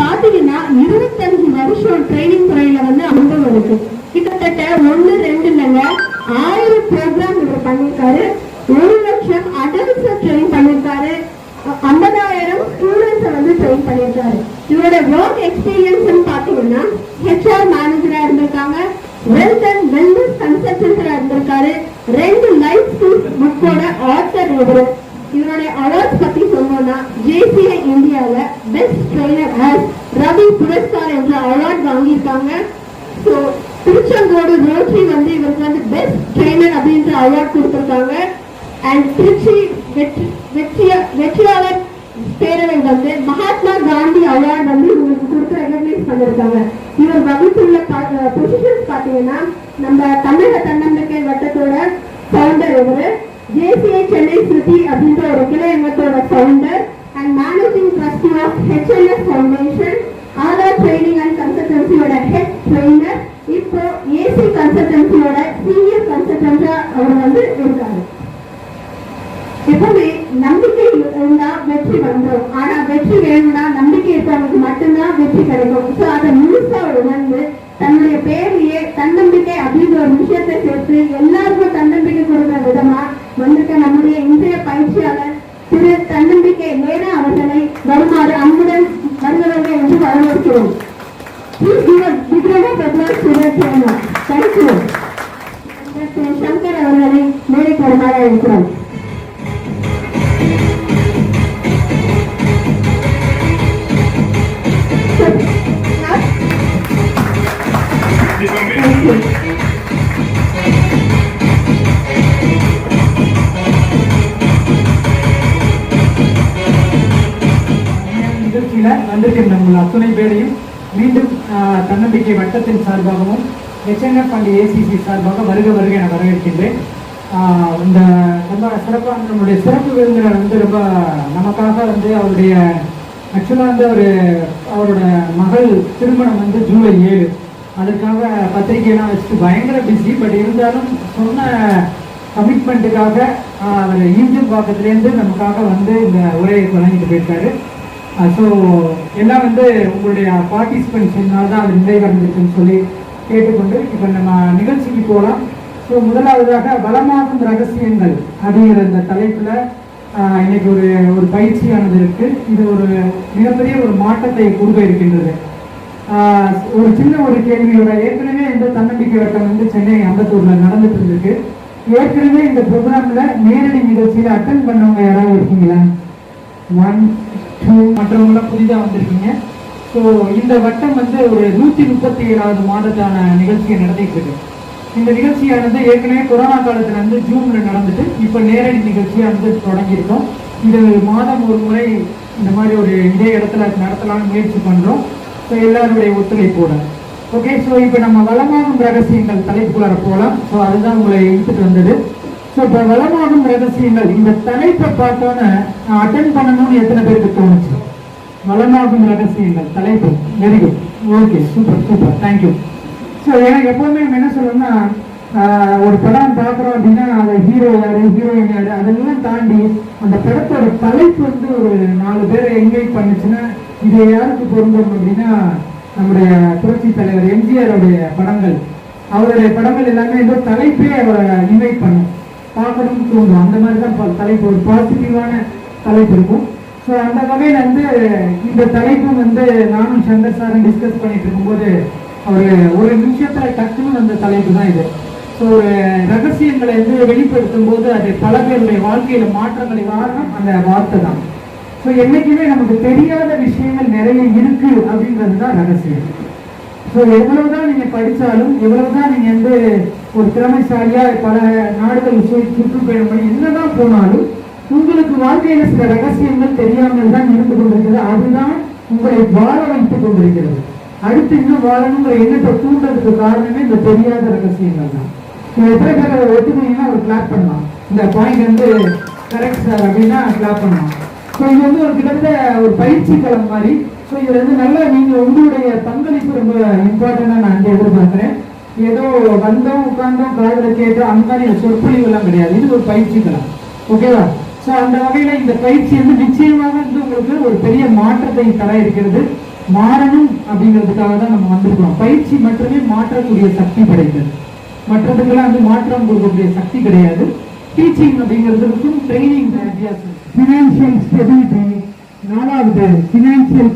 பாத்தீங்கன்னா இருபத்தஞ்சு வருஷம் ட்ரைனிங் துறையில வந்து அனுபவம் இருக்கு. கிட்டத்தட்ட ஒண்ணு ரெண்டு இல்லைங்க. ஆயிரம் ப்ரோக்ராம் இவர் பண்ணியிருக்காரு. ஒரு லட்சம் அடல்ட்ஸ் ட்ரெயின் பண்ணியிருக்காரு. ஐம்பதாயிரம் ஸ்டூடெண்ட்ஸை வந்து ட்ரெயின் பண்ணியிருக்காரு. இவரோட ஒர்க் எக்ஸ்பீரியன்ஸ் பாத்தீங்கன்னா ஹெச்ஆர் மேனேஜரா இருந்திருக்காங்க. வெல்த் அண்ட் வெல்னஸ் கன்சல்டன்டா இருந்திருக்காரு. ரெண்டு லைஃப் ஸ்கில்ஸ் புக்கோட ஆத்தர் இவரு. இவருடைய அவார்ட்ஸ் பத்தி சொல்லணும்னா ஜேசிஐ இந்தியால ரவி என்ற அவார்ட் வாங்கியிருக்காங்க. ஸோ திருச்செங்கோடு ரோட்டரி வந்து இவருக்கு வந்து பெஸ்ட் ட்ரெயினர் அப்படின்ற அவார்ட் கொடுத்திருக்காங்க. அண்ட் திருச்சி வெற்றி வெற்றியாளர் பேரவை வந்து மகாத்மா காந்தி அவார்ட் வந்து இவங்களுக்கு கொடுத்து ரெகக்னைஸ் பண்ணிருக்காங்க இவர் வகுத்துள்ள பொசிஷன்ஸ் பாத்தீங்கன்னா நம்ம தமிழக தன்னம்பிக்கை வட்டத்தோட ஃபவுண்டர் இவர். ஜேசிஐ சென்னை ஸ்ருதி அப்படின்ற ஒரு கிளை எண்ணத்தோட founder and managing trustee of HNS foundation கன்சல்டன்சியோட head trainer இப்போ ஏசி கன்சல்டன்சியோட சீனியர் கன்சல்டன்டா அவர் வந்து இருக்காரு. எப்பவுமே நம்பிக்கை இருந்தா வெற்றி வந்துடும் ஆனா வெற்றி வேணும்னா நம்பிக்கை இருக்கவங்களுக்கு மட்டும்தான் வெற்றி கிடைக்கும். சோ அதை முழுசா உணர்ந்து தன்னுடைய பேரையே தன்னம்பிக்கை அப்படின்ற ஒரு விஷயத்தை சேர்த்து எல்லாருக்கும் தன்னம்பிக்கை கொடுக்கிற விதமா வந்திருக்க நம்முடைய இன்றைய பயிற்சியாளர் திரு தன்னம்பிக்கை நேர அவர்களை வருமாறு அன்புடன் திரு சங்கர் அவர்களை மேடைக்கு வருமாறு அழைக்கிறோம் Thank you. இந்த நிகழ்ச்சியில வந்திருக்கின்ற உங்கள் அத்துணை பேரையும் மீண்டும் ஆஹ், தன்னம்பிக்கை வட்டத்தின் சார்பாகவும் ஹெச்என்எஃப் அண்ட் ஏசிசி சார்பாக வருக வருக நான் வரவேற்கின்றேன். இந்த ரொம்ப சிறப்பாக நம்மளுடைய சிறப்பு விருந்தினர் வந்து ரொம்ப நமக்காக வந்து அவருடைய ஆக்சுவலாக வந்து அவர் அவரோட மகள் திருமணம் வந்து ஜூலை ஏழு. அதுக்காக பத்திரிகையெல்லாம் வச்சுட்டு பயங்கர பிஸி பட் இருந்தாலும் சொன்ன கமிட்மெண்ட்டுக்காக அவர் ஈஞ்சம் பாக்கத்துலேருந்து நமக்காக வந்து இந்த உரையை தொடங்கிட்டு போயிருக்காரு. ஸோ எல்லாம் வந்து உங்களுடைய பார்ட்டிசிபென்ஷனால் தான் அது நிறைவடைஞ்சிருக்குன்னு சொல்லி கேட்டுக்கொண்டு இப்போ நம்ம நிகழ்ச்சிக்கு போகலாம். ஸோ முதலாவதாக வளமாகும் ரகசியங்கள் அப்படிங்கிற இந்த தலைப்பில் இன்னைக்கு ஒரு ஒரு பயிற்சியானது இருக்கு. இது ஒரு மிகப்பெரிய ஒரு மாற்றத்தை கொடுக்க இருக்கின்றது ஒரு சின்ன ஒரு கேள்வியோட ஏற்கனவே இந்த தன்னம்பிக்கை வட்டம் வந்து சென்னை அம்பத்தூர்ல நடந்துட்டு இருந்திருக்கு. ஏற்கனவே இந்த ப்ரோக்ராம்ல நேரடி நிகழ்ச்சியில அட்டன் பண்ணவங்க யாராவது இருக்கீங்களா? ஒன் டூ மற்றவங்களாம் புதிதாக வந்திருக்கீங்க. ஸோ இந்த வட்டம் வந்து ஒரு நூற்றி முப்பத்தி ஏழாவது மாதத்தான நிகழ்ச்சியை நடத்திட்டு இருக்கு. இந்த நிகழ்ச்சியானது ஏற்கனவே கொரோனா காலத்தில் வந்து ஜூனில் நடந்துட்டு இப்போ நேரடி நிகழ்ச்சியாக வந்து தொடங்கியிருக்கோம். இது மாதம் ஒரு முறை இந்த மாதிரி ஒரு இதே இடத்துல நடத்தலாம்னு முயற்சி பண்ணுறோம் ஸோ எல்லாருடைய ஒத்துழைப்போட. ஓகே ஸோ இப்போ நம்ம வளமாகும் ரகசியங்கள் தலைப்புக்குள்ளார போகலாம். ஸோ அதுதான் உங்களை இழுத்துட்டு வந்தது. ஸோ இப்போ வளமாகும் ரகசியங்கள் இந்த தலைப்பை பார்த்தோன்னே நான் அட்டன் பண்ணணும்னு எத்தனை பேருக்கு தோணுச்சு? வளமாகும் ரகசியங்கள் தலைப்பு. Very good okay super super thank you so எனக்கு எப்பவுமே என்ன சொல்லணும்னா ஒரு படம் பார்க்குறோம் அப்படின்னா அதை ஹீரோ யாரு ஹீரோயின் யாரு அதெல்லாம் தாண்டி அந்த படத்தோட தலைப்பு வந்து ஒரு நாலு பேரை என்கேஜ் பண்ணுச்சுன்னா இது யாருக்கு பொருந்தும் அப்படின்னா நம்முடைய புரட்சி தலைவர் எம்ஜிஆருடைய படங்கள். அவருடைய படங்கள் எல்லாமே ஏதோ தலைப்பே அவரை இன்வைட் பண்ணும். பார்க்கணும்னு தோணும் அந்த மாதிரி தான் தலைப்பு ஒரு பாசிட்டிவான தலைப்பு இருக்கும். ஸோ அந்த வகையில் வந்து இந்த தலைப்பு வந்து நானும் சங்கர் சாரும் டிஸ்கஸ் பண்ணிட்டு இருக்கும்போது ஒரு ஒரு நிமிஷத்தில் டக்குன்னு அந்த தலைப்பு தான் இது. ஸோ ஒரு ரகசியங்களை வந்து வெளிப்படுத்தும் போது அது பல பேருடைய வாழ்க்கையில் மாற்றங்களை காரணம் அந்த வார்த்தை தான். ஸோ என்னைக்குமே நமக்கு தெரியாத விஷயங்கள் நிறைய இருக்கு அப்படின்றது தான் ரகசியம். ஸோ எவ்வளவுதான் நீங்க படிச்சாலும் எவ்வளவுதான் நீங்க வந்து ஒரு திறமைசாலியா பல நாடுகள் சுற்றி சுற்றுப்பயணம் பண்ணி என்னதான் போனாலும் உங்களுக்கு வாழ்க்கையில சில ரகசியங்கள் தெரியாமல் தான் இருந்து கொண்டிருக்கிறது. அதுதான் உங்களை வாழ வைத்துக் கொண்டிருக்கிறது. அடுத்து இன்னும் வாழணுங்கிற எண்ணத்தை தூண்டுறதுக்கு காரணமே இந்த தெரியாத ரகசியங்கள் தான். எத்தனை பேர் அதை ஒத்துக்குனீங்கன்னா ஒரு கிளாப் பண்ணலாம். இந்த பாயிண்ட் வந்து கரெக்ட் சார் அப்படின்னா கிளாப் பண்ணலாம். ஸோ இது வந்து ஒரு கிட்டத்தட்ட ஒரு பயிற்சி களம் மாதிரி. ஸோ இது வந்து நல்லா நீங்க உங்களுடைய பங்களிப்பு ரொம்ப இம்பார்ட்டண்டா நான் வந்து எதிர்பார்க்கிறேன். ஏதோ வந்தோம் உட்கார்ந்தோம் காதுல கேட்டோம் அந்த மாதிரி சொற்பொழிவு எல்லாம் கிடையாது. இது ஒரு பயிற்சி தான் ஓகேவா ஸோ அந்த வகையில இந்த பயிற்சி வந்து நிச்சயமாக வந்து உங்களுக்கு ஒரு பெரிய மாற்றத்தை தர இருக்கிறது. மாறணும் அப்படிங்கிறதுக்காக தான் நம்ம வந்திருக்கிறோம். பயிற்சி மட்டுமே மாற்றக்கூடிய சக்தி படைத்தது. மற்றதுக்கெல்லாம் வந்து மாற்றம் கொடுக்கக்கூடிய சக்தி கிடையாது. டீச்சிங் அப்படிங்கிறதுக்கும் ட்ரைனிங் வித்தியாசம் ஃபினான்ஷியல் ஸ்டெபிலிட்டி நாலாவது ஃபினான்ஷியல்